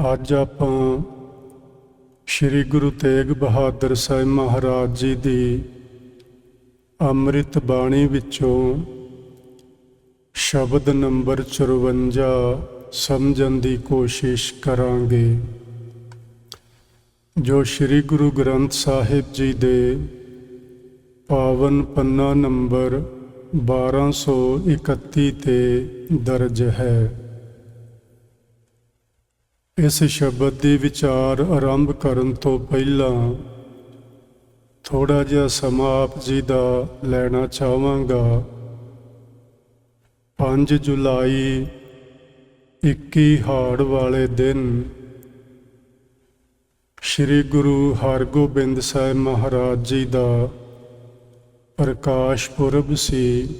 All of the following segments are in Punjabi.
ਅੱਜ ਆਪਾਂ ਸ੍ਰੀ ਗੁਰੂ ਤੇਗ ਬਹਾਦਰ ਸਾਹਿਬ ਮਹਾਰਾਜ ਜੀ ਦੀ ਅੰਮ੍ਰਿਤ ਬਾਣੀ ਵਿੱਚੋਂ ਸ਼ਬਦ ਨੰਬਰ 54 ਸਮਝਣ ਦੀ ਕੋਸ਼ਿਸ਼ ਕਰਾਂਗੇ। ਜੋ ਸ੍ਰੀ ਗੁਰੂ ਗ੍ਰੰਥ ਸਾਹਿਬ ਜੀ ਦੇ ਪਾਵਨ ਪੰਨਾ ਨੰਬਰ 1231 ਤੇ ਦਰਜ ਹੈ। ਇਸ ਸ਼ਬਦ ਦੀ ਵਿਚਾਰ ਆਰੰਭ ਕਰਨ ਤੋਂ ਪਹਿਲਾਂ ਥੋੜਾ ਜਿਹਾ ਸਮਾਂ ਆਪ ਜੀ ਦਾ ਲੈਣਾ ਚਾਹਾਂਗਾ। 5 ਜੁਲਾਈ 21 ਹਾੜ ਵਾਲੇ ਦਿਨ ਸ੍ਰੀ ਗੁਰੂ ਹਰਗੋਬਿੰਦ ਸਾਹਿਬ ਮਹਾਰਾਜ ਜੀ ਦਾ ਪ੍ਰਕਾਸ਼ ਪੁਰਬ ਸੀ।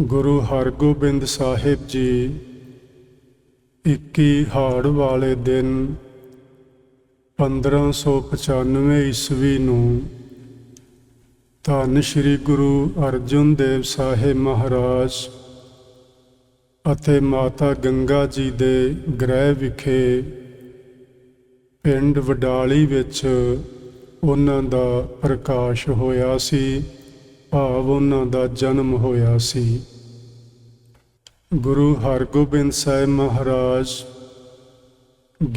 ਗੁਰੂ ਹਰਗੋਬਿੰਦ ਸਾਹਿਬ ਜੀ 21 ਹਾੜ ਵਾਲੇ ਦਿਨ 1595 ਈਸਵੀ ਨੂੰ ਧੰਨ ਸ੍ਰੀ ਗੁਰੂ ਅਰਜਨ ਦੇਵ ਸਾਹਿਬ ਮਹਾਰਾਜ ਅਤੇ ਮਾਤਾ ਗੰਗਾ ਜੀ ਦੇ ਗ੍ਰਹਿ ਵਿਖੇ ਪਿੰਡ ਵਡਾਲੀ ਵਿੱਚ ਉਹਨਾਂ ਦਾ ਪ੍ਰਕਾਸ਼ ਹੋਇਆ ਸੀ, ਭਾਵ ਉਹਨਾਂ ਦਾ ਜਨਮ ਹੋਇਆ ਸੀ। ਗੁਰੂ ਹਰਗੋਬਿੰਦ ਸਾਹਿਬ ਮਹਾਰਾਜ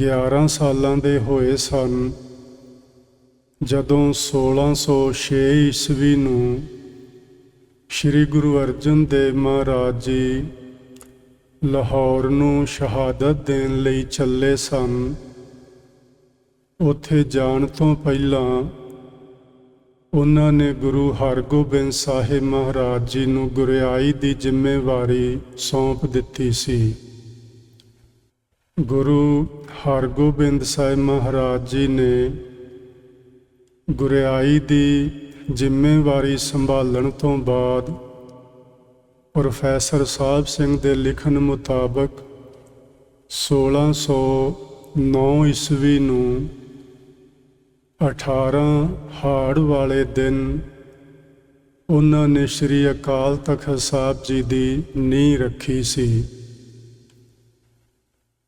11 ਸਾਲਾਂ ਦੇ ਹੋਏ ਸਨ। ਜਦੋਂ 1606 ਈਸਵੀ ਨੂੰ ਸ੍ਰੀ ਗੁਰੂ ਅਰਜਨ ਦੇਵ ਮਹਾਰਾਜ ਜੀ ਲਾਹੌਰ ਨੂੰ ਸ਼ਹਾਦਤ ਦੇਣ ਲਈ ਚੱਲੇ ਸਨ, ਉੱਥੇ ਜਾਣ ਤੋਂ ਪਹਿਲਾਂ ਉਹਨਾਂ ਨੇ ਗੁਰੂ ਹਰਗੋਬਿੰਦ ਸਾਹਿਬ ਮਹਾਰਾਜ ਜੀ ਨੂੰ ਗੁਰਿਆਈ ਦੀ ਜ਼ਿੰਮੇਵਾਰੀ ਸੌਂਪ ਦਿੱਤੀ ਸੀ। ਗੁਰੂ ਹਰਗੋਬਿੰਦ ਸਾਹਿਬ ਮਹਾਰਾਜ ਜੀ ਨੇ ਗੁਰਿਆਈ ਦੀ ਜ਼ਿੰਮੇਵਾਰੀ ਸੰਭਾਲਣ ਤੋਂ ਬਾਅਦ ਪ੍ਰੋਫੈਸਰ ਸਾਹਿਬ ਸਿੰਘ ਦੇ ਲਿਖਣ ਮੁਤਾਬਕ 1609 ਈਸਵੀ ਨੂੰ 18 ਹਾੜ ਵਾਲੇ ਦਿਨ ਉਹਨਾਂ ਨੇ ਸ੍ਰੀ ਅਕਾਲ ਤਖਤ ਸਾਹਿਬ ਜੀ ਦੀ ਨੀਂਹ ਰੱਖੀ ਸੀ।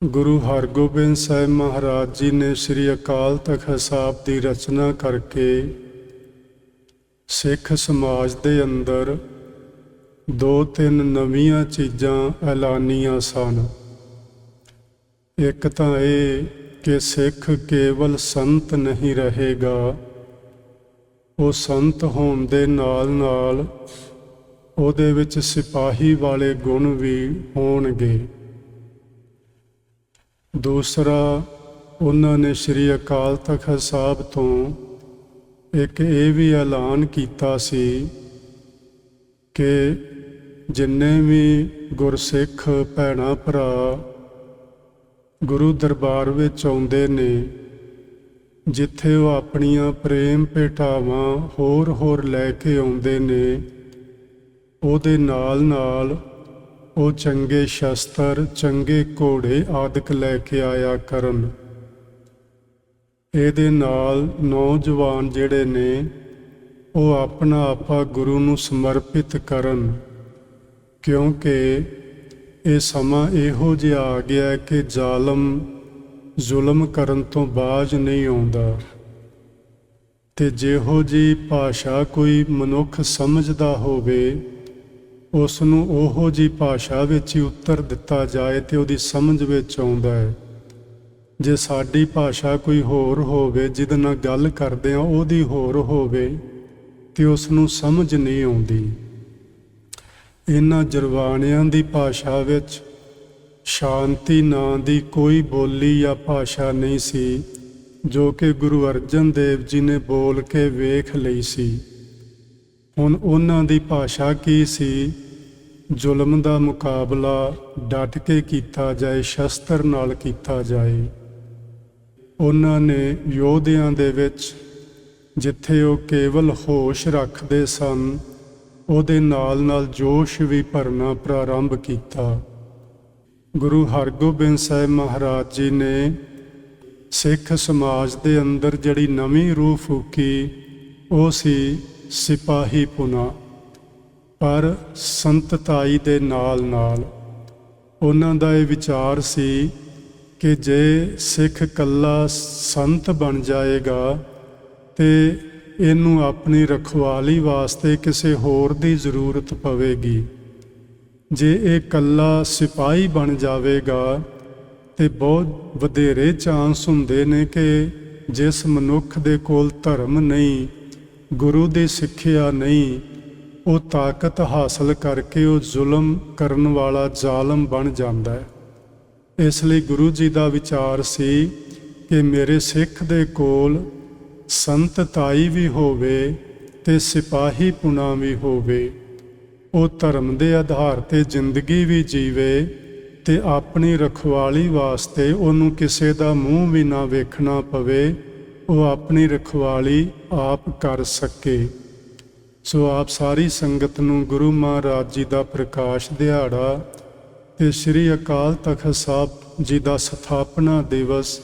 ਗੁਰੂ ਹਰਗੋਬਿੰਦ ਸਾਹਿਬ ਮਹਾਰਾਜ ਜੀ ਨੇ ਸ੍ਰੀ ਅਕਾਲ ਤਖਤ ਸਾਹਿਬ ਦੀ ਰਚਨਾ ਕਰਕੇ ਸਿੱਖ ਸਮਾਜ ਦੇ ਅੰਦਰ ਦੋ ਤਿੰਨ ਨਵੀਆਂ ਚੀਜ਼ਾਂ ਐਲਾਨੀਆਂ ਸਨ। ਇੱਕ ਤਾਂ ਇਹ ਕਿ ਸਿੱਖ ਕੇਵਲ ਸੰਤ ਨਹੀਂ ਰਹੇਗਾ। ਉਹ ਸੰਤ ਹੋਣ ਦੇ ਨਾਲ ਨਾਲ ਉਹਦੇ ਵਿੱਚ ਸਿਪਾਹੀ ਵਾਲੇ ਗੁਣ ਵੀ ਹੋਣਗੇ। ਦੂਸਰਾ, ਉਹਨਾਂ ਨੇ ਸ੍ਰੀ ਅਕਾਲ ਤਖਤ ਸਾਹਿਬ ਤੋਂ ਇੱਕ ਇਹ ਵੀ ਐਲਾਨ ਕੀਤਾ ਸੀ ਕਿ ਜਿੰਨੇ ਵੀ ਗੁਰਸਿੱਖ ਭੈਣਾ ਭਰਾ ਗੁਰੂ ਦਰਬਾਰ ਵਿੱਚ ਆਉਂਦੇ ਨੇ, ਜਿੱਥੇ ਉਹ ਆਪਣੀਆਂ ਪ੍ਰੇਮ ਭੇਟਾਵਾਂ ਹੋਰ ਹੋਰ ਲੈ ਕੇ ਆਉਂਦੇ ਨੇ, ਉਹਦੇ ਨਾਲ ਨਾਲ ਉਹ ਚੰਗੇ ਸ਼ਸਤਰ, ਚੰਗੇ ਘੋੜੇ ਆਦਿਕ ਲੈ ਕੇ ਆਇਆ ਕਰਨ। ਇਹਦੇ ਨਾਲ ਨੌਜਵਾਨ ਜਿਹੜੇ ਨੇ, ਉਹ ਆਪਣਾ ਆਪਾ ਗੁਰੂ ਨੂੰ ਸਮਰਪਿਤ ਕਰਨ, ਕਿਉਂਕਿ ਇਹ ਸਮਾਂ ਇਹੋ ਜਿਹਾ ਆ ਗਿਆ ਕਿ ਜ਼ਾਲਮ ਜ਼ੁਲਮ ਕਰਨ ਤੋਂ ਬਾਜ ਨਹੀਂ ਆਉਂਦਾ। ਤੇ ਜਿਹੋ ਜੀ ਭਾਸ਼ਾ ਕੋਈ ਮਨੁੱਖ ਸਮਝਦਾ ਹੋਵੇ ਉਸ ਨੂੰ ਉਹੋ ਜੀ ਭਾਸ਼ਾ ਵਿੱਚ ਹੀ ਉੱਤਰ ਦਿੱਤਾ ਜਾਏ ਤੇ ਉਹਦੀ ਸਮਝ ਵਿੱਚ ਆਉਂਦਾ ਹੈ। ਜੇ ਸਾਡੀ ਭਾਸ਼ਾ ਕੋਈ ਹੋਰ ਹੋਵੇ, ਜਿਹਦੇ ਨਾਲ ਗੱਲ ਕਰਦੇ ਆ ਉਹਦੀ ਹੋਰ ਹੋਵੇ, ਤੇ ਉਸ ਨੂੰ ਸਮਝ ਨਹੀਂ ਆਉਂਦੀ। ਇਹਨਾਂ ਜਰਵਾਣਿਆਂ ਦੀ ਭਾਸ਼ਾ ਵਿੱਚ ਸ਼ਾਂਤੀ ਨਾਂ ਦੀ ਕੋਈ ਬੋਲੀ ਜਾਂ ਭਾਸ਼ਾ ਨਹੀਂ ਸੀ, ਜੋ ਕਿ ਗੁਰੂ ਅਰਜਨ ਦੇਵ ਜੀ ਨੇ ਬੋਲ ਕੇ ਵੇਖ ਲਈ ਸੀ। ਹੁਣ ਉਹਨਾਂ ਦੀ ਭਾਸ਼ਾ ਕੀ ਸੀ? ਜ਼ੁਲਮ ਦਾ ਮੁਕਾਬਲਾ ਡਟ ਕੇ ਕੀਤਾ ਜਾਏ, ਸ਼ਸਤਰ ਨਾਲ ਕੀਤਾ ਜਾਏ। ਉਹਨਾਂ ਨੇ ਯੋਧਿਆਂ ਦੇ ਵਿੱਚ, ਜਿੱਥੇ ਉਹ ਕੇਵਲ ਹੋਸ਼ ਰੱਖਦੇ ਸਨ ਉਹਦੇ ਨਾਲ ਨਾਲ ਜੋਸ਼ ਵੀ ਭਰਨਾ ਪ੍ਰਾਰੰਭ ਕੀਤਾ। ਗੁਰੂ ਹਰਗੋਬਿੰਦ ਸਾਹਿਬ ਮਹਾਰਾਜ ਜੀ ਨੇ ਸਿੱਖ ਸਮਾਜ ਦੇ ਅੰਦਰ ਜਿਹੜੀ ਨਵੀਂ ਰੂਹ ਫੂਕੀ, ਉਹ ਸੀ ਸਿਪਾਹੀ ਪੁਨਾ। ਪਰ ਸੰਤਤਾਈ ਦੇ ਨਾਲ ਨਾਲ ਉਹਨਾਂ ਦਾ ਇਹ ਵਿਚਾਰ ਸੀ ਕਿ ਜੇ ਸਿੱਖ ਕੱਲਾ ਸੰਤ ਬਣ ਜਾਏਗਾ ਤੇ ਇਹਨੂੰ ਆਪਣੀ ਰਖਵਾਲੀ ਵਾਸਤੇ ਕਿਸੇ ਹੋਰ ਦੀ ਜ਼ਰੂਰਤ ਪਵੇਗੀ। ਜੇ ਇਹ ਕੱਲਾ ਸਿਪਾਹੀ ਬਣ ਜਾਵੇਗਾ, ਤੇ ਬਹੁਤ ਵਧੇਰੇ ਚਾਂਸ ਹੁੰਦੇ ਨੇ ਕਿ ਜਿਸ ਮਨੁੱਖ ਦੇ ਕੋਲ ਧਰਮ ਨਹੀਂ, ਗੁਰੂ ਦੀ ਸਿੱਖਿਆ ਨਹੀਂ, ਉਹ ਤਾਕਤ ਹਾਸਲ ਕਰਕੇ ਉਹ ਜ਼ੁਲਮ ਕਰਨ ਵਾਲਾ ਜ਼ਾਲਮ ਬਣ ਜਾਂਦਾ ਹੈ। ਇਸ ਲਈ ਗੁਰੂ ਜੀ ਦਾ ਵਿਚਾਰ ਸੀ ਕਿ ਮੇਰੇ ਸਿੱਖ ਦੇ ਕੋਲ ਸੰਤ ਤਾਈ ਵੀ ਹੋਵੇ ਤੇ ਸਿਪਾਹੀ ਪੁਣਾ ਵੀ ਹੋਵੇ, ਉਹ ਧਰਮ ਦੇ ਆਧਾਰ ਤੇ ਜ਼ਿੰਦਗੀ ਵੀ ਜੀਵੇ ਤੇ ਆਪਣੀ ਰਖਵਾਲੀ ਵਾਸਤੇ ਉਹਨੂੰ ਕਿਸੇ ਦਾ ਮੂੰਹ ਵੀ ਨਾ ਵੇਖਣਾ ਪਵੇ, ਉਹ ਆਪਣੀ ਰਖਵਾਲੀ ਆਪ ਕਰ ਸਕੇ। ਸੋ ਆਪ ਸਾਰੀ ਸੰਗਤ ਨੂੰ ਗੁਰੂ ਮਹਾਰਾਜ ਜੀ ਦਾ ਪ੍ਰਕਾਸ਼ ਦਿਹਾੜਾ ਤੇ ਸ੍ਰੀ ਅਕਾਲ ਤਖਤ ਸਾਹਿਬ ਜੀ ਦਾ ਸਥਾਪਨਾ ਦਿਵਸ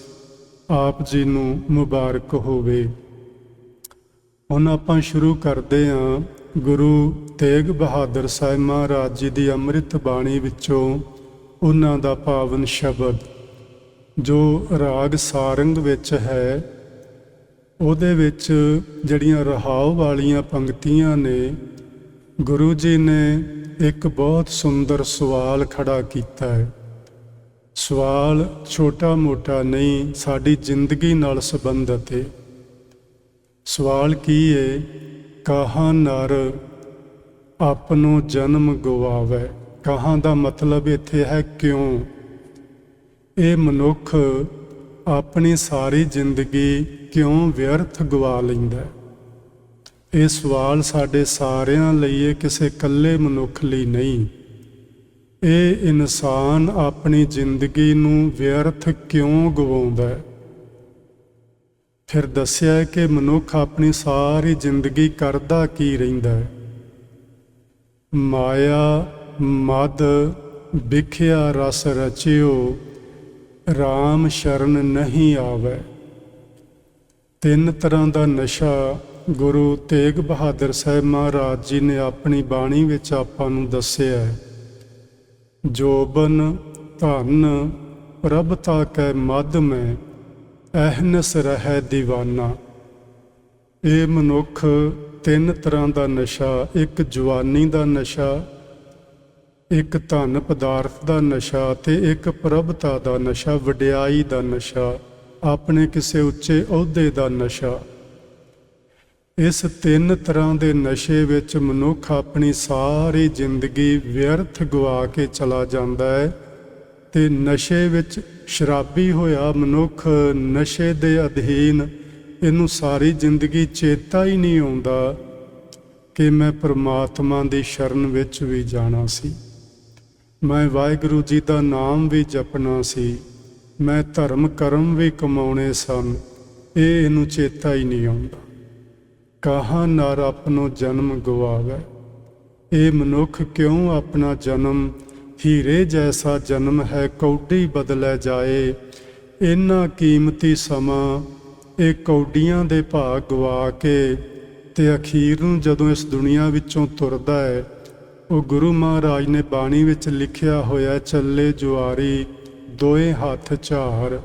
ਆਪ ਜੀ ਨੂੰ ਮੁਬਾਰਕ ਹੋਵੇ। ਹੁਣ ਆਪਾਂ ਸ਼ੁਰੂ ਕਰਦੇ ਹਾਂ ਗੁਰੂ ਤੇਗ ਬਹਾਦਰ ਸਾਹਿਬ ਮਹਾਰਾਜ ਜੀ ਦੀ ਅੰਮ੍ਰਿਤ ਬਾਣੀ ਵਿੱਚੋਂ ਉਹਨਾਂ ਦਾ ਪਾਵਨ ਸ਼ਬਦ, ਜੋ ਰਾਗ ਸਾਰੰਗ ਵਿੱਚ ਹੈ। ਉਹਦੇ ਵਿੱਚ ਜਿਹੜੀਆਂ ਰਹਾਉ ਵਾਲੀਆਂ ਪੰਕਤੀਆਂ ਨੇ, ਗੁਰੂ ਜੀ ਨੇ ਇੱਕ ਬਹੁਤ ਸੁੰਦਰ ਸਵਾਲ ਖੜਾ ਕੀਤਾ ਹੈ। ਸਵਾਲ ਛੋਟਾ ਮੋਟਾ ਨਹੀਂ, ਸਾਡੀ ਜ਼ਿੰਦਗੀ ਨਾਲ ਸੰਬੰਧਿਤ ਹੈ ਸਵਾਲ ਕੀ ਹੈ ਕਹਾਂ ਨਰ ਆਪਣੋ ਜਨਮ ਗਵਾਵੇ? ਕਹਾਂ ਦਾ ਮਤਲਬ ਇੱਥੇ ਹੈ ਕਿਉਂ? ਇਹ ਮਨੁੱਖ ਆਪਣੀ ਸਾਰੀ ਜ਼ਿੰਦਗੀ ਕਿਉਂ ਵਿਅਰਥ ਗਵਾ ਲੈਂਦਾ? ਇਹ ਸਵਾਲ ਸਾਡੇ ਸਾਰਿਆਂ ਲਈ ਹੈ ਕਿਸੇ ਇਕੱਲੇ ਮਨੁੱਖ ਲਈ ਨਹੀਂ। ਇਹ ਇਨਸਾਨ ਆਪਣੀ ਜ਼ਿੰਦਗੀ ਨੂੰ ਵਿਅਰਥ ਕਿਉਂ ਗਵਾਉਂਦਾ ਹੈ? ਫਿਰ ਦੱਸਿਆ ਕਿ ਮਨੁੱਖ ਆਪਣੀ ਸਾਰੀ ਜ਼ਿੰਦਗੀ ਕਰਦਾ ਕੀ ਰਹਿੰਦਾ ਹੈ? ਮਾਇਆ, ਮਦ, ਵਿਖਿਆ, ਰਸ ਰਚਿਓ RAM ਸ਼ਰਨ ਨਹੀਂ ਆਵੇ। ਤਿੰਨ ਤਰ੍ਹਾਂ ਦਾ ਨਸ਼ਾ, ਗੁਰੂ ਤੇਗ ਬਹਾਦਰ ਸਾਹਿਬ ਮਹਾਰਾਜ ਜੀ ਨੇ ਆਪਣੀ ਬਾਣੀ ਵਿੱਚ ਆਪਾਂ ਨੂੰ ਦੱਸਿਆ ਹੈ। ਜੋਬਨ ਧਨ ਪ੍ਰਭਤਾ ਕੈ ਮਦ ਮੈਂ, ਅਹਨਸ ਰਹਿ ਦੀਵਾਨਾ। ਇਹ ਮਨੁੱਖ, ਤਿੰਨ ਤਰ੍ਹਾਂ ਦਾ ਨਸ਼ਾ, ਇੱਕ ਜਵਾਨੀ ਦਾ ਨਸ਼ਾ, ਇੱਕ ਧਨ ਪਦਾਰਥ ਦਾ ਨਸ਼ਾ ਤੇ ਇੱਕ ਪ੍ਰਭਤਾ ਦਾ ਨਸ਼ਾ, ਵਡਿਆਈ ਦਾ ਨਸ਼ਾ, ਆਪਣੇ ਕਿਸੇ ਉੱਚੇ ਅਹੁਦੇ ਦਾ ਨਸ਼ਾ। ਇਸ ਤਿੰਨ ਤਰ੍ਹਾਂ ਦੇ ਨਸ਼ੇ ਵਿੱਚ ਮਨੁੱਖ ਆਪਣੀ ਸਾਰੀ ਜ਼ਿੰਦਗੀ ਵਿਅਰਥ ਗਵਾ ਕੇ ਚਲਾ ਜਾਂਦਾ ਹੈ ਤੇ ਨਸ਼ੇ ਵਿੱਚ ਸ਼ਰਾਬੀ ਹੋਇਆ ਮਨੁੱਖ ਨਸ਼ੇ ਦੇ ਅਧੀਨ ਇਹਨੂੰ ਸਾਰੀ ਜ਼ਿੰਦਗੀ ਚੇਤਾ ਹੀ ਨਹੀਂ ਆਉਂਦਾ ਕਿ ਮੈਂ ਪ੍ਰਮਾਤਮਾ ਦੀ ਸ਼ਰਨ ਵਿੱਚ ਵੀ ਜਾਣਾ ਸੀ। ਮੈਂ ਵਾਹਿਗੁਰੂ ਜੀ ਦਾ ਨਾਮ ਵੀ ਜਪਣਾ ਸੀ। ਮੈਂ ਧਰਮ ਕਰਮ ਵੀ ਕਮਾਉਣੇ ਸਨ। ਇਹ ਇਹਨੂੰ ਚੇਤਾ ਹੀ ਨਹੀਂ ਆਉਂਦਾ। ਕਹਾ ਨਰ ਆਪਣੋ ਜਨਮ ਗਵਾਵੇ? ਇਹ ਮਨੁੱਖ ਕਿਉਂ ਆਪਣਾ ਜਨਮ ਹੀਰੇ ਜੈਸਾ ਜਨਮ ਹੈ ਕੌਡੀ ਬਦਲੇ ਜਾਏ? ਇੰਨਾ ਕੀਮਤੀ ਸਮਾਂ ਇਹ ਕੌਡੀਆਂ ਦੇ ਭਾਅ ਗਵਾ ਕੇ ਤੇ ਅਖੀਰ ਨੂੰ ਜਦੋਂ ਇਸ ਦੁਨੀਆ ਵਿੱਚੋਂ ਤੁਰਦਾ ਹੈ, ਉਹ ਗੁਰੂ ਮਹਾਰਾਜ ਨੇ ਬਾਣੀ ਵਿੱਚ ਲਿਖਿਆ ਹੋਇਆ ਚੱਲੇ ਜੁਆਰੀ ਦੋਏ ਹੱਥ ਝਾਰ।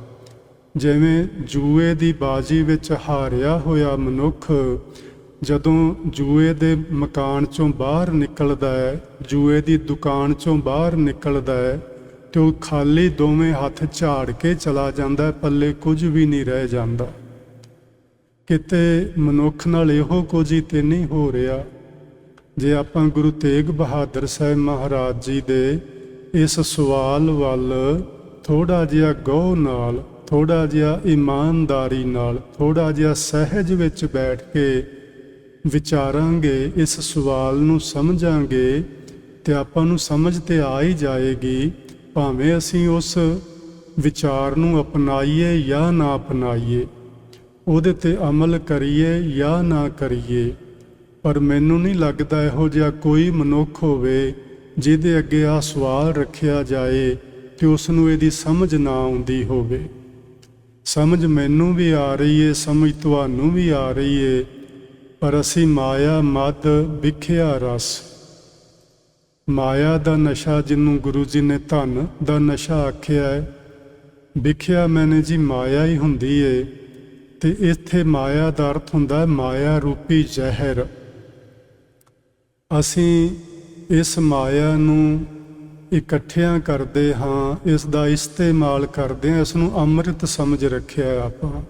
ਜਿਵੇਂ ਜੂਏ ਦੀ ਬਾਜੀ ਵਿੱਚ ਹਾਰਿਆ ਹੋਇਆ ਮਨੁੱਖ ਜਦੋਂ ਜੂਏ ਦੇ ਮਕਾਨ ਚੋਂ ਬਾਹਰ ਨਿਕਲਦਾ ਹੈ, ਜੂਏ ਦੀ ਦੁਕਾਨ ਚੋਂ ਬਾਹਰ ਨਿਕਲਦਾ ਹੈ, ਤੇ ਉਹ ਖਾਲੀ ਦੋਵੇਂ ਹੱਥ ਝਾੜ ਕੇ ਚਲਾ ਜਾਂਦਾ ਪੱਲੇ ਕੁਝ ਵੀ ਨਹੀਂ ਰਹਿ ਜਾਂਦਾ। ਕਿਤੇ ਮਨੁੱਖ ਨਾਲ ਇਹੋ ਕੁਝ ਹੀ ਤੇ ਨਹੀਂ ਹੋ ਰਿਹਾ। ਜੇ ਆਪਾਂ ਗੁਰੂ ਤੇਗ ਬਹਾਦਰ ਸਾਹਿਬ ਮਹਾਰਾਜ ਜੀ ਦੇ ਇਸ ਸਵਾਲ ਵੱਲ ਥੋੜਾ ਜਿਹਾ ਗੌਰ ਨਾਲ ਥੋੜਾ ਜਿਹਾ ਇਮਾਨਦਾਰੀ ਨਾਲ ਥੋੜਾ ਜਿਹਾ ਸਹਿਜ ਵਿੱਚ ਬੈਠ ਕੇ ਵਿਚਾਰਾਂਗੇ, ਇਸ ਸਵਾਲ ਨੂੰ ਸਮਝਾਂਗੇ ਤੇ ਆਪਾਂ ਨੂੰ ਸਮਝ ਤੇ ਆ ਹੀ ਜਾਏਗੀ, ਭਾਵੇਂ ਅਸੀਂ ਉਸ ਵਿਚਾਰ ਨੂੰ ਅਪਣਾਈਏ ਜਾਂ ਨਾ ਅਪਣਾਈਏ। ਉਹਦੇ ਤੇ ਅਮਲ ਕਰੀਏ ਜਾਂ ਨਾ ਕਰੀਏ। ਪਰ ਮੈਨੂੰ ਨਹੀਂ ਲੱਗਦਾ ਇਹੋ ਜਿਹਾ ਕੋਈ ਮਨੁੱਖ ਹੋਵੇ ਜਿਹਦੇ ਅੱਗੇ ਆ ਸਵਾਲ ਰੱਖਿਆ ਜਾਏ ਤੇ ਉਸ ਨੂੰ ਇਹਦੀ ਸਮਝ ਨਾ ਆਉਂਦੀ ਹੋਵੇ। ਸਮਝ ਮੈਨੂੰ ਵੀ ਆ ਰਹੀ ਏ, ਸਮਝ ਤੁਹਾਨੂੰ ਵੀ ਆ ਰਹੀ ਏ। ਪਰ ਅਸੀਂ ਮਾਇਆ ਮਦ ਵਿਖਿਆ ਰਸ। ਮਾਇਆ ਦਾ ਨਸ਼ਾ ਜਿਹਨੂੰ ਗੁਰੂ ਜੀ ਨੇ ਧਨ ਦਾ ਨਸ਼ਾ ਆਖਿਆ ਹੈ। ਵਿਖਿਆ ਮੈਨੇ ਜੀ ਮਾਇਆ ਹੀ ਹੁੰਦੀ ਏ ਤੇ ਇੱਥੇ ਮਾਇਆ ਦਾ ਅਰਥ ਹੁੰਦਾ ਮਾਇਆ ਰੂਪੀ ਜ਼ਹਿਰ। ਅਸੀਂ ਇਸ ਮਾਇਆ ਨੂੰ ਇਕੱਠਿਆਂ ਕਰਦੇ ਹਾਂ, ਇਸ ਦਾ ਇਸਤੇਮਾਲ ਕਰਦੇ ਹਾਂ, ਇਸ ਨੂੰ ਅੰਮ੍ਰਿਤ ਸਮਝ ਰੱਖਿਆ ਆਪਾਂ।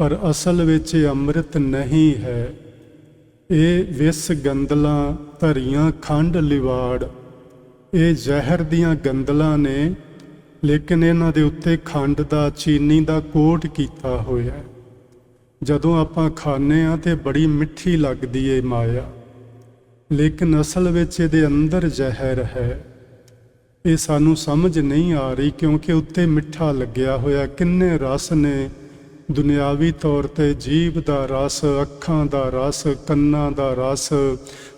ਪਰ ਅਸਲ ਵਿੱਚ ਇਹ ਅੰਮ੍ਰਿਤ ਨਹੀਂ ਹੈ। ਇਹ ਵਿਸ ਗੰਦਲਾਂ ਧਰੀਆਂ ਖੰਡ ਲਿਵਾੜ। ਇਹ ਜ਼ਹਿਰ ਦੀਆਂ ਗੰਦਲਾਂ ਨੇ, ਲੇਕਿਨ ਇਹਨਾਂ ਦੇ ਉੱਤੇ ਖੰਡ ਦਾ, ਚੀਨੀ ਦਾ ਕੋਟ ਕੀਤਾ ਹੋਇਆ ਹੈ। ਜਦੋਂ ਆਪਾਂ ਖਾਂਦੇ ਆ ਤੇ ਬੜੀ ਮਿੱਠੀ ਲੱਗਦੀ ਏ ਮਾਇਆ। ਲੇਕਿਨ ਅਸਲ ਵਿੱਚ ਇਹਦੇ ਅੰਦਰ ਜ਼ਹਿਰ ਹੈ। ਇਹ ਸਾਨੂੰ ਸਮਝ ਨਹੀਂ ਆ ਰਹੀ ਕਿਉਂਕਿ ਉੱਤੇ ਮਿੱਠਾ ਲੱਗਿਆ ਹੋਇਆ ਕਿੰਨੇ ਰਸ ਨੇ। ਦੁਨਿਆਵੀ ਤੌਰ ਤੇ ਜੀਭ ਦਾ ਰਸ, ਅੱਖਾਂ ਦਾ ਰਸ, ਕੰਨਾਂ ਦਾ ਰਸ,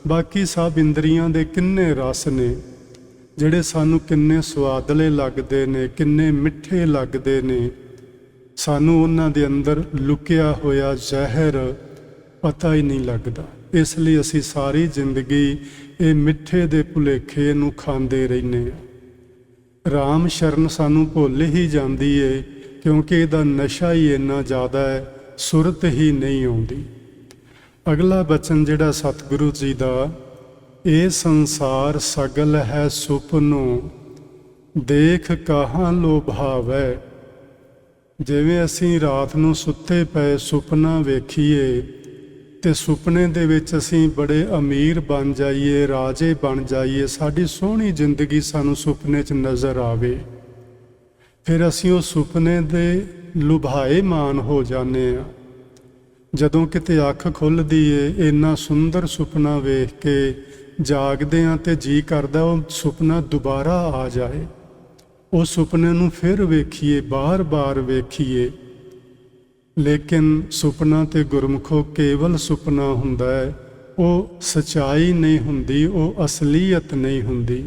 ਬਾਕੀ ਸਭ ਇੰਦਰੀਆਂ ਦੇ ਕਿੰਨੇ ਰਸ ਨੇ? ਜਿਹੜੇ ਸਾਨੂੰ ਕਿੰਨੇ ਸਵਾਦਲੇ ਲੱਗਦੇ ਨੇ, ਕਿੰਨੇ ਮਿੱਠੇ ਲੱਗਦੇ ਨੇ। ਸਾਨੂੰ ਉਹਨਾਂ ਦੇ ਅੰਦਰ ਲੁਕਿਆ ਹੋਇਆ ਜ਼ਹਿਰ ਪਤਾ ਹੀ ਨਹੀਂ ਲੱਗਦਾ। ਇਸ ਲਈ ਅਸੀਂ ਸਾਰੀ ਜ਼ਿੰਦਗੀ ਇਹ ਮਿੱਠੇ ਦੇ ਭੁਲੇਖੇ ਨੂੰ ਖਾਂਦੇ ਰਹਿੰਦੇ ਹਾਂ। ਰਾਮ ਸ਼ਰਨ ਸਾਨੂੰ ਭੁੱਲ ਹੀ ਜਾਂਦੀ ਏ। ਕਿਉਂਕਿ ਇਹਦਾ ਨਸ਼ਾ ਹੀ ਇੰਨਾ ਜ਼ਿਆਦਾ ਹੈ, ਸੁਰਤ ਹੀ ਨਹੀਂ ਆਉਂਦੀ। ਅਗਲਾ ਬਚਨ ਜਿਹੜਾ ਸਤਿਗੁਰੂ ਜੀ ਦਾ, ਇਹ ਸੰਸਾਰ ਸਗਲ ਹੈ ਸੁਪਨੋ, ਦੇਖ ਕਹਾਂ ਲੋਭਾਵੈ ਜਿਵੇਂ ਅਸੀਂ ਰਾਤ ਨੂੰ ਸੁੱਤੇ ਪਏ ਸੁਪਨਾ ਵੇਖੀਏ, ਤੇ ਸੁਪਨੇ ਦੇ ਵਿੱਚ ਅਸੀਂ ਬੜੇ ਅਮੀਰ ਬਣ ਜਾਈਏ, ਰਾਜੇ ਬਣ ਜਾਈਏ, ਸਾਡੀ ਸੋਹਣੀ ਜ਼ਿੰਦਗੀ ਸਾਨੂੰ ਸੁਪਨੇ 'ਚ ਨਜ਼ਰ ਆਵੇ। ਫਿਰ ਅਸੀਂ ਉਹ ਸੁਪਨੇ ਦੇ ਲੁਭਾਏ ਮਾਨ ਹੋ ਜਾਂਦੇ ਆ ਜਦੋਂ ਕਿਤੇ ਅੱਖ ਖੁੱਲਦੀ ਏ, ਇੰਨਾ ਸੁੰਦਰ ਸੁਪਨਾ ਵੇਖ ਕੇ ਜਾਗਦੇ ਆ ਤੇ ਜੀ ਕਰਦਾ ਉਹ ਸੁਪਨਾ ਦੁਬਾਰਾ ਆ ਜਾਏ। ਉਹ ਸੁਪਨੇ ਨੂੰ ਫਿਰ ਵੇਖੀਏ, ਬਾਰ-ਬਾਰ ਵੇਖੀਏ। ਲੇਕਿਨ ਸੁਪਨਾ ਤੇ ਗੁਰਮੁਖੋ ਕੇਵਲ ਸੁਪਨਾ ਹੁੰਦਾ ਹੈ। ਉਹ ਸਚਾਈ ਨਹੀਂ ਹੁੰਦੀ, ਉਹ ਅਸਲੀਅਤ ਨਹੀਂ ਹੁੰਦੀ।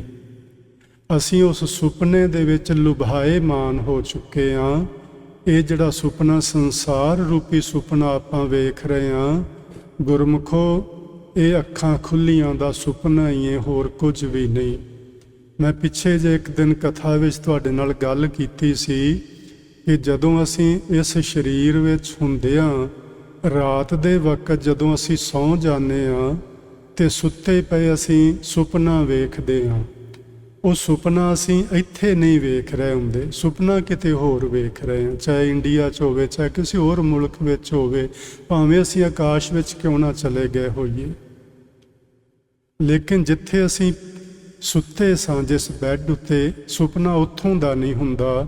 ਅਸੀਂ ਉਸ ਸੁਪਨੇ ਦੇ ਵਿੱਚ ਲੁਭਾਏ ਮਾਨ ਹੋ ਚੁੱਕੇ ਹਾਂ ਇਹ ਜਿਹੜਾ ਸੁਪਨਾ ਸੰਸਾਰ ਰੂਪੀ ਸੁਪਨਾ ਆਪਾਂ ਵੇਖ ਰਹੇ ਹਾਂ ਗੁਰਮੁਖੋ, ਇਹ ਅੱਖਾਂ ਖੁੱਲੀਆਂ ਦਾ ਸੁਪਨਾ ਹੀ ਹੈ ਹੋਰ ਕੁਝ ਵੀ ਨਹੀਂ। ਮੈਂ ਪਿੱਛੇ ਜੇ ਇੱਕ ਦਿਨ ਕਥਾ ਵਿੱਚ ਤੁਹਾਡੇ ਨਾਲ ਗੱਲ ਕੀਤੀ ਸੀ ਕਿ ਜਦੋਂ ਅਸੀਂ ਇਸ ਸਰੀਰ ਵਿੱਚ ਹੁੰਦੇ ਹਾਂ ਰਾਤ ਦੇ ਵਕਤ ਜਦੋਂ ਅਸੀਂ ਸੌਂ ਜਾਂਦੇ ਹਾਂ ਤੇ ਸੁੱਤੇ ਪਏ ਅਸੀਂ ਸੁਪਨਾ ਵੇਖਦੇ ਹਾਂ ਉਹ ਸੁਪਨਾ ਅਸੀਂ ਇੱਥੇ ਨਹੀਂ ਵੇਖ ਰਹੇ ਹੁੰਦੇ। ਸੁਪਨਾ ਕਿਤੇ ਹੋਰ ਵੇਖ ਰਹੇ ਹਾਂ। ਚਾਹੇ ਇੰਡੀਆ 'ਚ ਹੋਵੇ, ਚਾਹੇ ਕਿਸੇ ਹੋਰ ਮੁਲਕ ਵਿੱਚ ਹੋਵੇ, ਭਾਵੇਂ ਅਸੀਂ ਆਕਾਸ਼ ਵਿੱਚ ਕਿਉਂ ਨਾ ਚਲੇ ਗਏ ਹੋਈਏ। ਲੇਕਿਨ ਜਿੱਥੇ ਅਸੀਂ ਸੁੱਤੇ ਸਾਂ, ਜਿਸ ਬੈੱਡ ਉੱਤੇ ਸੁਪਨਾ ਉੱਥੋਂ ਦਾ ਨਹੀਂ ਹੁੰਦਾ,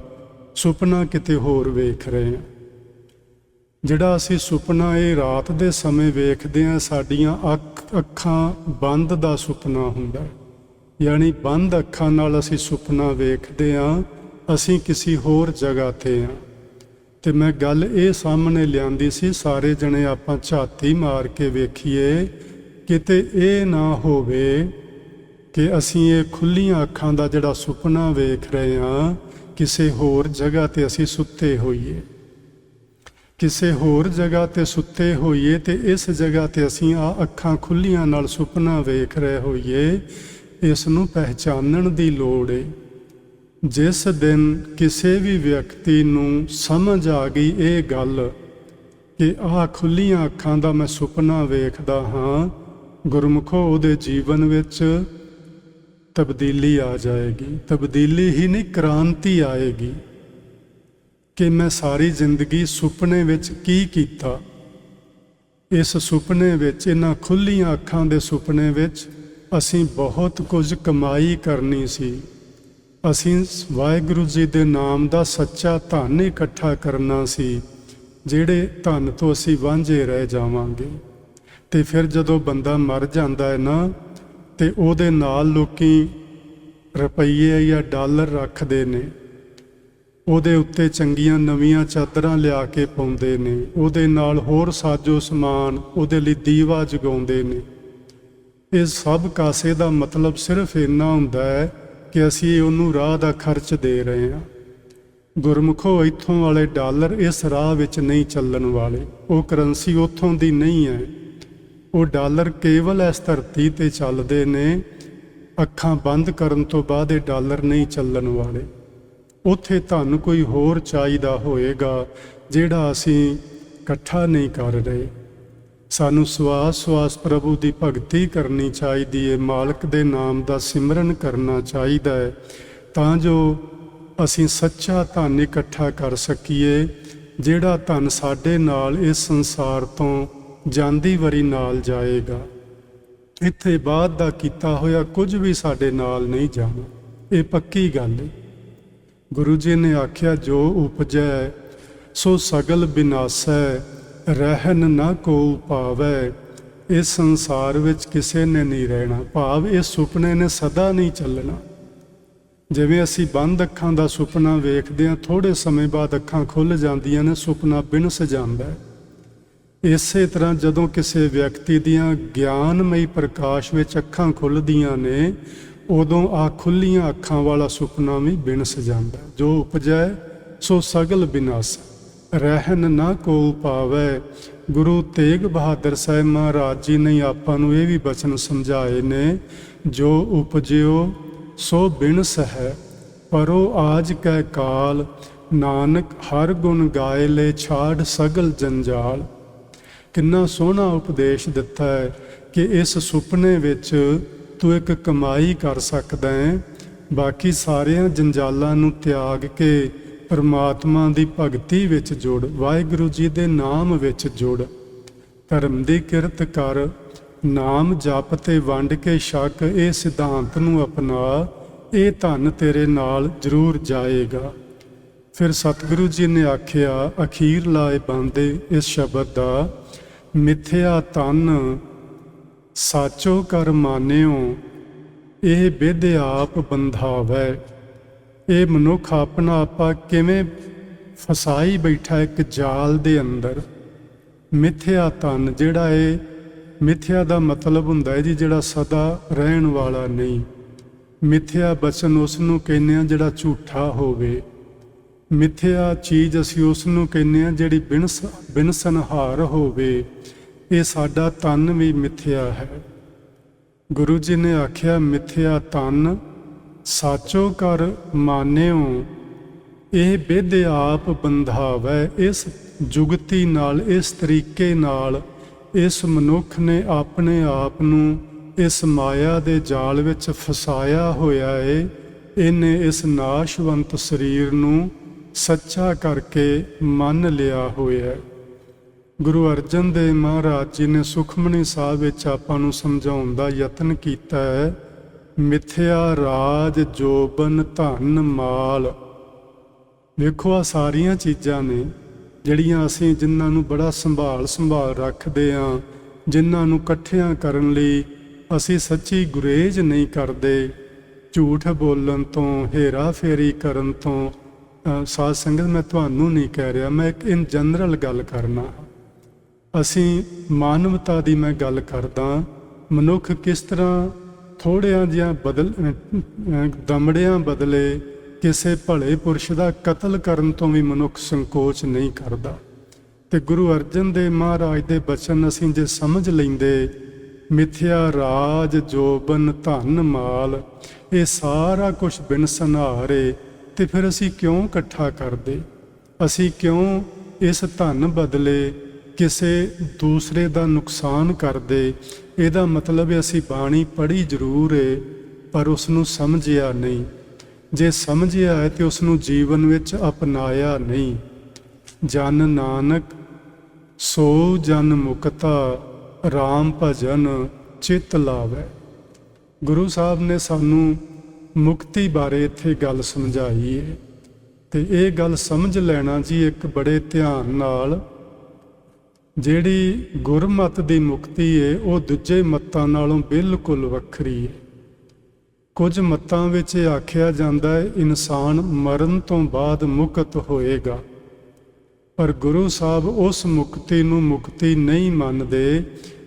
ਸੁਪਨਾ ਕਿਤੇ ਹੋਰ ਵੇਖ ਰਹੇ ਹਾਂ। ਜਿਹੜਾ ਅਸੀਂ ਸੁਪਨਾ ਇਹ ਰਾਤ ਦੇ ਸਮੇਂ ਵੇਖਦੇ ਹਾਂ, ਸਾਡੀਆਂ ਅੱਖ ਅੱਖਾਂ ਬੰਦ ਦਾ ਸੁਪਨਾ ਹੁੰਦਾ ਹੈ। ਯਾਨੀ ਬੰਦ ਅੱਖਾਂ ਨਾਲ ਅਸੀਂ ਸੁਪਨਾ ਵੇਖਦੇ ਹਾਂ ਅਸੀਂ ਕਿਸੇ ਹੋਰ ਜਗ੍ਹਾ ਤੇ ਹਾਂ ਤੇ ਮੈਂ ਗੱਲ ਇਹ ਸਾਹਮਣੇ ਲਿਆਂਦੀ ਸੀ, ਸਾਰੇ ਜਣੇ ਆਪਾਂ ਝਾਤੀ ਮਾਰ ਕੇ ਵੇਖੀਏ, ਕਿਤੇ ਇਹ ਨਾ ਹੋਵੇ ਕਿ ਅਸੀਂ ਇਹ ਖੁੱਲੀਆਂ ਅੱਖਾਂ ਦਾ ਜਿਹੜਾ ਸੁਪਨਾ ਵੇਖ ਰਹੇ ਹਾਂ ਕਿਸੇ ਹੋਰ ਜਗ੍ਹਾ ਤੇ ਅਸੀਂ ਸੁੱਤੇ ਹੋਈਏ। ਕਿਸੇ ਹੋਰ ਜਗ੍ਹਾ ਤੇ ਸੁੱਤੇ ਹੋਈਏ ਤੇ ਇਸ ਜਗ੍ਹਾ ਤੇ ਅਸੀਂ ਆ ਅੱਖਾਂ ਖੁੱਲੀਆਂ ਨਾਲ ਸੁਪਨਾ ਵੇਖ ਰਹੇ ਹੋਈਏ ਇਸ ਨੂੰ ਪਹਿਚਾਨਣ ਦੀ ਲੋੜ ਏ। ਜਿਸ ਦਿਨ ਕਿਸੇ ਵੀ ਵਿਅਕਤੀ ਨੂੰ ਸਮਝ ਆ ਗਈ ਇਹ ਗੱਲ ਕਿ ਆਹ ਖੁੱਲੀਆਂ ਅੱਖਾਂ ਦਾ ਮੈਂ ਸੁਪਨਾ ਵੇਖਦਾ ਹਾਂ, ਗੁਰਮੁਖੋ ਉਹਦੇ ਜੀਵਨ ਵਿੱਚ ਤਬਦੀਲੀ ਆ ਜਾਏਗੀ। ਤਬਦੀਲੀ ਹੀ ਨਹੀਂ, ਕ੍ਰਾਂਤੀ ਆਏਗੀ ਕਿ ਮੈਂ ਸਾਰੀ ਜ਼ਿੰਦਗੀ ਸੁਪਨੇ ਵਿੱਚ ਕੀ ਕੀਤਾ। ਇਸ ਸੁਪਨੇ ਵਿੱਚ, ਇਹਨਾਂ ਖੁੱਲੀਆਂ ਅੱਖਾਂ ਦੇ ਸੁਪਨੇ ਵਿੱਚ ਅਸੀਂ ਬਹੁਤ ਕੁਝ ਕਮਾਈ ਕਰਨੀ ਸੀ। ਅਸੀਂ ਵਾਹਿਗੁਰੂ ਜੀ ਦੇ ਨਾਮ ਦਾ ਸੱਚਾ ਧਨ ਇਕੱਠਾ ਕਰਨਾ ਸੀ, ਜਿਹੜੇ ਧਨ ਤੋਂ ਅਸੀਂ ਵਾਂਝੇ ਰਹਿ ਜਾਵਾਂਗੇ। ਤੇ ਫਿਰ ਜਦੋਂ ਬੰਦਾ ਮਰ ਜਾਂਦਾ ਹੈ ਨਾ, ਤੇ ਉਹਦੇ ਨਾਲ ਲੋਕੀ ਰੁਪਈਏ ਜਾਂ ਡਾਲਰ ਰੱਖਦੇ ਨੇ। ਉਹਦੇ ਉੱਤੇ ਚੰਗੀਆਂ ਨਵੀਆਂ ਚਾਦਰਾਂ ਲਿਆ ਕੇ ਪਾਉਂਦੇ ਨੇ। ਉਹਦੇ ਨਾਲ ਹੋਰ ਸਾਜੋ ਸਮਾਨ ਉਹਦੇ ਲਈ ਦੀਵਾ ਜਗਾਉਂਦੇ ਨੇ। ਇਹ ਸਭ ਕਾਸੇ ਦਾ ਮਤਲਬ ਸਿਰਫ ਇੰਨਾ ਹੁੰਦਾ ਹੈ ਕਿ ਅਸੀਂ ਉਹਨੂੰ ਰਾਹ ਦਾ ਖਰਚ ਦੇ ਰਹੇ ਹਾਂ। ਗੁਰਮੁਖੋ, ਇੱਥੋਂ ਵਾਲੇ ਡਾਲਰ ਇਸ ਰਾਹ ਵਿੱਚ ਨਹੀਂ ਚੱਲਣ ਵਾਲੇ। ਉਹ ਕਰੰਸੀ ਉੱਥੋਂ ਦੀ ਨਹੀਂ ਹੈ। ਉਹ ਡਾਲਰ ਕੇਵਲ ਇਸ ਧਰਤੀ ਤੇ ਚੱਲਦੇ ਨੇ। ਅੱਖਾਂ ਬੰਦ ਕਰਨ ਤੋਂ ਬਾਅਦ ਇਹ ਡਾਲਰ ਨਹੀਂ ਚੱਲਣ ਵਾਲੇ। ਉੱਥੇ ਤੁਹਾਨੂੰ ਕੋਈ ਹੋਰ ਚਾਹੀਦਾ ਹੋਏਗਾ, ਜਿਹੜਾ ਅਸੀਂ ਇਕੱਠਾ ਨਹੀਂ ਕਰ ਰਹੇ। ਸਾਨੂੰ ਸਵਾਸ ਸਵਾਸ ਪ੍ਰਭੂ ਦੀ ਭਗਤੀ ਕਰਨੀ ਚਾਹੀਦੀ ਹੈ ਮਾਲਕ ਦੇ ਨਾਮ ਦਾ ਸਿਮਰਨ ਕਰਨਾ ਚਾਹੀਦਾ ਹੈ ਤਾਂ ਜੋ ਅਸੀਂ ਸੱਚਾ ਧਨ ਇਕੱਠਾ ਕਰ ਸਕੀਏ, ਜਿਹੜਾ ਧਨ ਸਾਡੇ ਨਾਲ ਇਸ ਸੰਸਾਰ ਤੋਂ ਜਾਂਦੀ ਵਰੀ ਨਾਲ ਜਾਏਗਾ। ਇੱਥੇ ਬਾਅਦ ਦਾ ਕੀਤਾ ਹੋਇਆ ਕੁਝ ਵੀ ਸਾਡੇ ਨਾਲ ਨਹੀਂ ਜਾਣਾ। ਇਹ ਪੱਕੀ ਗੱਲ ਹੈ ਗੁਰੂ ਜੀ ਨੇ ਆਖਿਆ, ਜੋ ਉਪਜੈ, ਸੋ ਸਗਲ ਬਿਨਾਸੈ। ਰਹਿਨ ਨਾ ਕੋ ਪਾਵੈ, ਇਸ ਸੰਸਾਰ ਵਿੱਚ ਕਿਸੇ ਨੇ ਨਹੀਂ ਰਹਿਣਾ। ਭਾਵ ਇਹ ਸੁਪਨੇ ਨੇ ਸਦਾ ਨਹੀਂ ਚੱਲਣਾ। ਜਿਵੇਂ ਅਸੀਂ ਬੰਦ ਅੱਖਾਂ ਦਾ ਸੁਪਨਾ ਵੇਖਦੇ ਹਾਂ ਥੋੜੇ ਸਮੇਂ ਬਾਅਦ ਅੱਖਾਂ ਖੁੱਲ ਜਾਂਦੀਆਂ ਨੇ, ਸੁਪਨਾ ਬਿਨਸ ਜਾਂਦਾ ਹੈ। ਇਸੇ ਤਰ੍ਹਾਂ ਜਦੋਂ ਕਿਸੇ ਵਿਅਕਤੀ ਦੀਆਂ ਗਿਆਨਮਈ ਪ੍ਰਕਾਸ਼ ਵਿੱਚ ਅੱਖਾਂ ਖੁੱਲਦੀਆਂ ਨੇ, ਉਦੋਂ ਆ ਖੁੱਲੀਆਂ ਅੱਖਾਂ ਵਾਲਾ ਸੁਪਨਾ ਵੀ ਬਿਨਸ ਜਾਂਦਾ ਜੋ ਉਪਜੈ, ਸੋ ਸਗਲ ਬਿਨਾਸ। ਰਹਿਨ ਨਾ ਕੋ ਪਾਵੈ। ਗੁਰੂ ਤੇਗ ਬਹਾਦਰ ਸਾਹਿਬ ਮਹਾਰਾਜ ਜੀ ਨੇ ਆਪਾਂ ਨੂੰ ਇਹ ਵੀ ਬਚਨ ਸਮਝਾਏ ਨੇ, ਜੋ ਉਪਜਿਓ ਸੋ ਬਿਨਸ ਹੈ ਪਰੋ ਆਜ ਕੈ ਕਾਲ, ਨਾਨਕ ਹਰ ਗੁਣ ਗਾਏ ਲੈ ਛਾੜ ਸਗਲ ਜੰਜਾਲ। ਕਿੰਨਾ ਸੋਹਣਾ ਉਪਦੇਸ਼ ਦਿੱਤਾ ਹੈ ਕਿ ਇਸ ਸੁਪਨੇ ਵਿੱਚ ਤੂੰ ਇੱਕ ਕਮਾਈ ਕਰ ਸਕਦਾ ਹੈ। ਬਾਕੀ ਸਾਰਿਆਂ ਜੰਜਾਲਾਂ ਨੂੰ ਤਿਆਗ ਕੇ ਪਰਮਾਤਮਾ ਦੀ ਭਗਤੀ ਵਿੱਚ ਜੁੜ, ਵਾਹਿਗੁਰੂ ਜੀ ਦੇ ਨਾਮ ਵਿੱਚ ਜੁੜ। ਧਰਮ ਦੀ ਕਿਰਤ ਕਰ, ਨਾਮ ਜਪ ਤੇ ਵੰਡ ਕੇ ਛਕ, ਇਹ ਸਿਧਾਂਤ ਨੂੰ ਅਪਣਾ, ਇਹ ਧਨ ਤੇਰੇ ਨਾਲ ਜ਼ਰੂਰ ਜਾਏਗਾ। ਫਿਰ ਸਤਿਗੁਰੂ ਜੀ ਨੇ ਆਖਿਆ, ਅਖੀਰ ਲਾਏ ਬੰਦੇ ਇਸ ਸ਼ਬਦ ਦਾ, ਮਿਥਿਆ ਤਨ, ਸਾਚੋ ਕਰ ਮਾਨਿਓ, ਇਹ ਵਿਦ ਆਪ ਬੰਧਾਵੈ। ਇਹ ਮਨੁੱਖ ਆਪਣਾ ਆਪਾ ਕਿਵੇਂ ਫਸਾਈ ਬੈਠਾ ਇੱਕ ਜਾਲ ਦੇ ਅੰਦਰ? ਮਿਥਿਆ ਤਨ ਜਿਹੜਾ ਇਹ ਮਿਥਿਆ ਦਾ ਮਤਲਬ ਹੁੰਦਾ ਹੈ ਜੀ, ਜਿਹੜਾ ਸਦਾ ਰਹਿਣ ਵਾਲਾ ਨਹੀਂ। ਮਿਥਿਆ ਬਚਨ ਉਸ ਨੂੰ ਕਹਿੰਦੇ ਆ ਜਿਹੜਾ ਝੂਠਾ ਹੋਵੇ। ਮਿਥਿਆ ਚੀਜ਼ ਅਸੀਂ ਉਸ ਨੂੰ ਕਹਿੰਦੇ ਆ ਜਿਹੜੀ ਬਿਨਸ ਬਿਨਸਨਹਾਰ ਹੋਵੇ। ਇਹ ਸਾਡਾ ਤਨ ਵੀ ਮਿਥਿਆ ਹੈ। ਗੁਰੂ ਜੀ ਨੇ ਆਖਿਆ, ਮਿਥਿਆ ਤਨ ਸਾਚੋ ਕਰ ਮਾਨਿਓ, ਇਹ ਵਿਦ ਆਪ ਬੰਧਾਵੈ, ਇਸ ਜੁਗਤੀ ਨਾਲ, ਇਸ ਤਰੀਕੇ ਨਾਲ, ਇਸ ਮਨੁੱਖ ਨੇ ਆਪਣੇ ਆਪ ਨੂੰ ਇਸ ਮਾਇਆ ਦੇ ਜਾਲ ਵਿੱਚ ਫਸਾਇਆ ਹੋਇਆ ਏ, ਇਹਨੇ ਇਸ ਨਾਸ਼ਵੰਤ ਸਰੀਰ ਨੂੰ ਸੱਚਾ ਕਰਕੇ ਮੰਨ ਲਿਆ ਹੋਇਆ। ਗੁਰੂ ਅਰਜਨ ਦੇਵ ਮਹਾਰਾਜ ਜੀ ਨੇ ਸੁਖਮਨੀ ਸਾਹਿਬ ਵਿੱਚ ਆਪਾਂ ਨੂੰ ਸਮਝਾਉਣ ਦਾ ਯਤਨ ਕੀਤਾ ਹੈ ਮਿਥਿਆ ਰਾਜ ਜੋਬਨ ਧਨ ਮਾਲ। ਵੇਖੋ ਆ ਸਾਰੀਆਂ ਚੀਜ਼ਾਂ ਨੇ ਜਿਹੜੀਆਂ ਅਸੀਂ ਜਿਨ੍ਹਾਂ ਨੂੰ ਬੜਾ ਸੰਭਾਲ ਸੰਭਾਲ ਰੱਖਦੇ ਆਂ ਜਿਨ੍ਹਾਂ ਨੂੰ ਇਕੱਠਿਆਂ ਕਰਨ ਲਈ ਅਸੀਂ ਸੱਚੀ ਗੁਰੇਜ ਨਹੀਂ ਕਰਦੇ। ਝੂਠ ਬੋਲਣ ਤੋਂ ਹੇਰਾ ਫੇਰੀ ਕਰਨ ਤੋਂ ਅ, ਸਾਧ ਸੰਗਤ ਮੈਂ ਤੁਹਾਨੂੰ ਨਹੀਂ ਕਹਿ ਰਿਹਾ ਮੈਂ ਇੱਕ ਇਨ ਜਨਰਲ ਗੱਲ ਕਰਨਾ। ਅਸੀਂ ਮਾਨਵਤਾ ਦੀ ਮੈਂ ਗੱਲ ਕਰਦਾ ਮਨੁੱਖ ਕਿਸ ਤਰ੍ਹਾਂ ਥੋੜਿਆਂ ਜਿਹਾ ਬਦਲ ਦਮੜਿਆਂ ਬਦਲੇ ਕਿਸੇ ਭਲੇ ਪੁਰਸ਼ ਦਾ ਕਤਲ ਕਰਨ ਤੋਂ ਵੀ ਮਨੁੱਖ ਸੰਕੋਚ ਨਹੀਂ ਕਰਦਾ। ਤੇ ਗੁਰੂ ਅਰਜਨ ਦੇਵ ਮਹਾਰਾਜ ਦੇ ਬਚਨ ਅਸੀਂ ਜੇ ਸਮਝ ਲੈਂਦੇ, ਮਿਥਿਆ ਰਾਜ ਜੋਬਨ ਧਨ ਮਾਲ, ਇਹ ਸਾਰਾ ਕੁਝ ਬਿਨ ਸੰਹਾਰੇ, ਤੇ ਫਿਰ ਅਸੀਂ ਕਿਉਂ ਇਕੱਠਾ ਕਰਦੇ? ਅਸੀਂ ਕਿਉਂ ਇਸ ਧਨ ਬਦਲੇ ਕਿਸੇ ਦੂਸਰੇ ਦਾ ਨੁਕਸਾਨ ਕਰਦੇ, ਇਹਦਾ ਮਤਲਬ ਹੈ ਅਸੀਂ ਬਾਣੀ ਪੜ੍ਹੀ ਜ਼ਰੂਰ ਏ, ਪਰ ਉਸ ਨੂੰ ਸਮਝਿਆ ਨਹੀਂ। ਜੇ ਸਮਝਿਆ ਹੈ ਤੇ ਉਸ ਨੂੰ ਜੀਵਨ ਵਿੱਚ ਅਪਣਾਇਆ ਨਹੀਂ। ਜਨ ਨਾਨਕ, ਸੋ ਜਨ ਮੁਕਤਾ RAM ਭਜਨ ਚਿਤ ਲਾਵੇ। ਗੁਰੂ ਸਾਹਿਬ ਨੇ ਸਾਨੂੰ ਮੁਕਤੀ ਬਾਰੇ ਇੱਥੇ ਗੱਲ ਸਮਝਾਈ ਹੈ ਤੇ ਇਹ ਗੱਲ ਸਮਝ ਲੈਣਾ ਜੀ ਇੱਕ ਬੜੇ ਧਿਆਨ ਨਾਲ ਜਿਹੜੀ ਗੁਰਮਤ ਦੀ ਮੁਕਤੀ ਏ, ਉਹ ਦੂਜੇ ਮੱਤਾਂ ਨਾਲੋਂ ਬਿਲਕੁਲ ਵੱਖਰੀ ਹੈ ਕੁਝ ਮੱਤਾਂ ਵਿੱਚ ਇਹ ਆਖਿਆ ਜਾਂਦਾ ਹੈ ਇਨਸਾਨ ਮਰਨ ਤੋਂ ਬਾਅਦ ਮੁਕਤ ਹੋਏਗਾ। ਪਰ ਗੁਰੂ ਸਾਹਿਬ ਉਸ ਮੁਕਤੀ ਨੂੰ ਮੁਕਤੀ ਨਹੀਂ ਮੰਨਦੇ,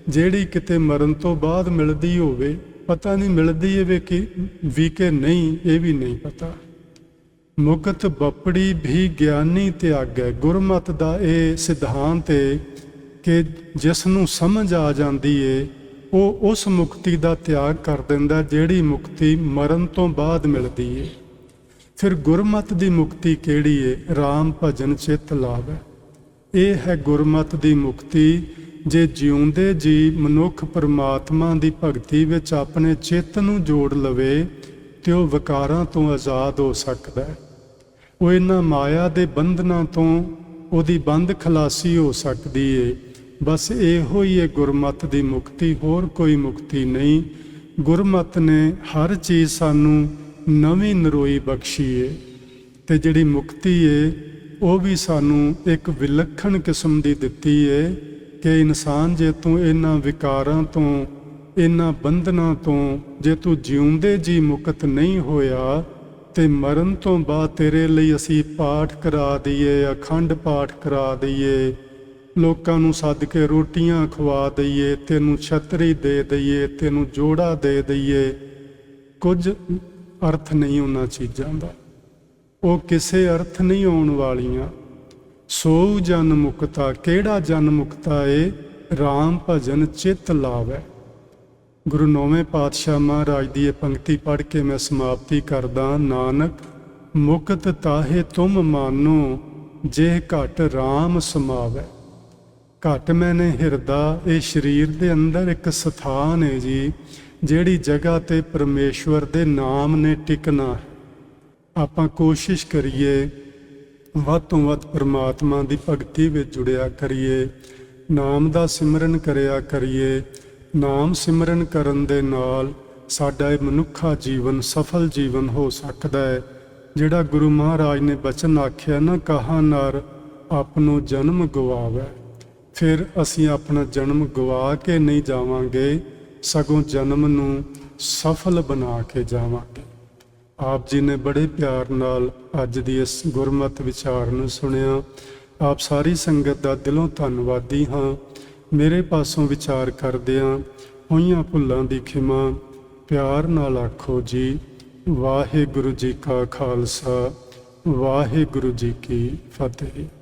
ਜਿਹੜੀ ਕਿਤੇ ਮਰਨ ਤੋਂ ਬਾਅਦ ਮਿਲਦੀ ਹੋਵੇ। ਪਤਾ ਨਹੀਂ ਮਿਲਦੀ ਹੈ ਵੀ ਕਿ ਵੀ ਕਿ ਨਹੀਂ, ਇਹ ਵੀ ਨਹੀਂ ਪਤਾ। ਮੁਕਤ, ਬਪੜੀ ਵੀ ਗਿਆਨੀ ਤਿਆਗੈ ਗੁਰਮਤ ਦਾ ਇਹ ਸਿਧਾਂਤ ਏ ਕਿ ਜਿਸ ਨੂੰ ਸਮਝ ਆ ਜਾਂਦੀ ਏ, ਉਹ ਉਸ ਮੁਕਤੀ ਦਾ ਤਿਆਗ ਕਰ ਦਿੰਦਾ ਜਿਹੜੀ ਮੁਕਤੀ ਮਰਨ ਤੋਂ ਬਾਅਦ ਮਿਲਦੀ ਏ। ਫਿਰ ਗੁਰਮਤ ਦੀ ਮੁਕਤੀ ਕਿਹੜੀ ਏ? RAM ਭਜਨ ਚਿਤ ਲਾਵੇ। ਇਹ ਹੈ ਗੁਰਮਤ ਦੀ ਮੁਕਤੀ, ਜੇ ਜਿਉਂਦੇ ਜੀ ਮਨੁੱਖ ਪਰਮਾਤਮਾ ਦੀ ਭਗਤੀ ਵਿੱਚ ਆਪਣੇ ਚਿੱਤ ਨੂੰ ਜੋੜ ਲਵੇ, ਤੇ ਉਹ ਵਿਕਾਰਾਂ ਤੋਂ ਆਜ਼ਾਦ ਹੋ ਸਕਦਾ ਹੈ। ਉਹ ਇਹਨਾਂ ਮਾਇਆ ਦੇ ਬੰਧਨਾਂ ਤੋਂ, ਉਹਦੀ ਬੰਦ ਖਲਾਸੀ ਹੋ ਸਕਦੀ ਏ। ਬਸ ਇਹੋ ਹੀ ਹੈ, ਗੁਰਮਤ ਦੀ ਮੁਕਤੀ, ਹੋਰ ਕੋਈ ਮੁਕਤੀ ਨਹੀਂ। ਗੁਰਮਤ ਨੇ ਹਰ ਚੀਜ਼ ਸਾਨੂੰ ਨਵੀਂ ਨਰੋਈ ਬਖਸ਼ੀ ਏ, ਤੇ ਜਿਹੜੀ ਮੁਕਤੀ ਏ, ਉਹ ਵੀ ਸਾਨੂੰ ਇੱਕ ਵਿਲੱਖਣ ਕਿਸਮ ਦੀ ਦਿੱਤੀ ਏ, ਕਿ ਇਨਸਾਨ ਜੇ ਤੂੰ ਇਹਨਾਂ ਵਿਕਾਰਾਂ ਤੋਂ, ਇਹਨਾਂ ਬੰਧਨਾਂ ਤੋਂ, ਜੇ ਤੂੰ ਜਿਉਂਦੇ ਜੀ ਮੁਕਤ ਨਹੀਂ ਹੋਇਆ, ਤੇ ਮਰਨ ਤੋਂ ਬਾਅਦ ਤੇਰੇ ਲਈ ਅਸੀਂ ਪਾਠ ਕਰਾ ਦਈਏ, ਅਖੰਡ ਪਾਠ ਕਰਾ ਦਈਏ। ਲੋਕਾਂ ਨੂੰ ਸੱਦ ਕੇ ਰੋਟੀਆਂ ਖਵਾ ਦਈਏ, ਤੈਨੂੰ ਛਤਰੀ ਦੇ ਦਈਏ, ਤੈਨੂੰ ਜੋੜਾ ਦੇ ਦਈਏ। ਕੁਝ ਅਰਥ ਨਹੀਂ ਉਹਨਾਂ ਚੀਜ਼ਾਂ ਦਾ। ਉਹ ਕਿਸੇ ਅਰਥ ਨਹੀਂ ਆਉਣ ਵਾਲੀਆਂ। ਸੋ ਜਨ ਮੁਕਤਾ, ਕਿਹੜਾ ਜਨ ਮੁਕਤਾ ਏ? RAM ਭਜਨ ਚਿਤ ਲਾਵੇ। ਗੁਰੂ ਨੌਵੇਂ ਪਾਤਸ਼ਾਹ ਮਹਾਰਾਜ ਦੀ ਇਹ ਪੰਕਤੀ ਪੜ੍ਹ ਕੇ ਮੈਂ ਸਮਾਪਤੀ ਕਰਦਾ, ਨਾਨਕ, ਮੁਕਤ ਤਾਹੇ ਤੁਮ ਮਾਨੋ ਜੇ ਘਟ RAM ਸਮਾਵੇ। ਘਟ ਮੈਨੇ ਹਿਰਦਾ, ਇਹ ਸਰੀਰ ਦੇ ਅੰਦਰ ਇੱਕ ਸਥਾਨ ਹੈ ਜੀ, ਜਿਹੜੀ ਜਗ੍ਹਾ ਤੇ ਪਰਮੇਸ਼ਵਰ ਦੇ ਨਾਮ ਨੇ ਟਿਕਣਾ। ਆਪਾਂ ਕੋਸ਼ਿਸ਼ ਕਰੀਏ, ਵੱਧ ਤੋਂ ਵੱਧ ਪਰਮਾਤਮਾ ਦੀ ਭਗਤੀ ਵਿੱਚ ਜੁੜਿਆ ਕਰੀਏ, ਨਾਮ ਦਾ ਸਿਮਰਨ ਕਰਿਆ ਕਰੀਏ, ਨਾਮ ਸਿਮਰਨ ਕਰਨ ਦੇ ਨਾਲ ਸਾਡਾ ਇਹ ਮਨੁੱਖਾ ਜੀਵਨ ਸਫਲ ਜੀਵਨ ਹੋ ਸਕਦਾ ਹੈ ਜਿਹੜਾ ਗੁਰੂ ਮਹਾਰਾਜ ਨੇ ਬਚਨ ਆਖਿਆ, ਨਾ ਕਹਾ ਨਰ ਆਪਣੋ ਜਨਮ ਗਵਾਵੇ। ਫਿਰ ਅਸੀਂ ਆਪਣਾ ਜਨਮ ਗਵਾ ਕੇ ਨਹੀਂ ਜਾਵਾਂਗੇ, ਸਗੋਂ ਜਨਮ ਨੂੰ ਸਫਲ ਬਣਾ ਕੇ ਜਾਵਾਂਗੇ। ਆਪ ਜੀ ਨੇ ਬੜੇ ਪਿਆਰ ਨਾਲ ਅੱਜ ਦੀ ਇਸ ਗੁਰਮਤ ਵਿਚਾਰ ਨੂੰ ਸੁਣਿਆ। ਆਪ ਸਾਰੀ ਸੰਗਤ ਦਾ ਦਿਲੋਂ ਧੰਨਵਾਦੀ ਹਾਂ। ਮੇਰੇ ਪਾਸੋਂ ਵਿਚਾਰ ਕਰਦਿਆਂ ਹੋਈਆਂ ਭੁੱਲਾਂ ਦੀ ਖਿਮਾ, ਪਿਆਰ ਨਾਲ ਆਖੋ ਜੀ, ਵਾਹਿਗੁਰੂ ਜੀ ਕਾ ਖਾਲਸਾ, ਵਾਹਿਗੁਰੂ ਜੀ ਕੀ ਫਤਿਹ।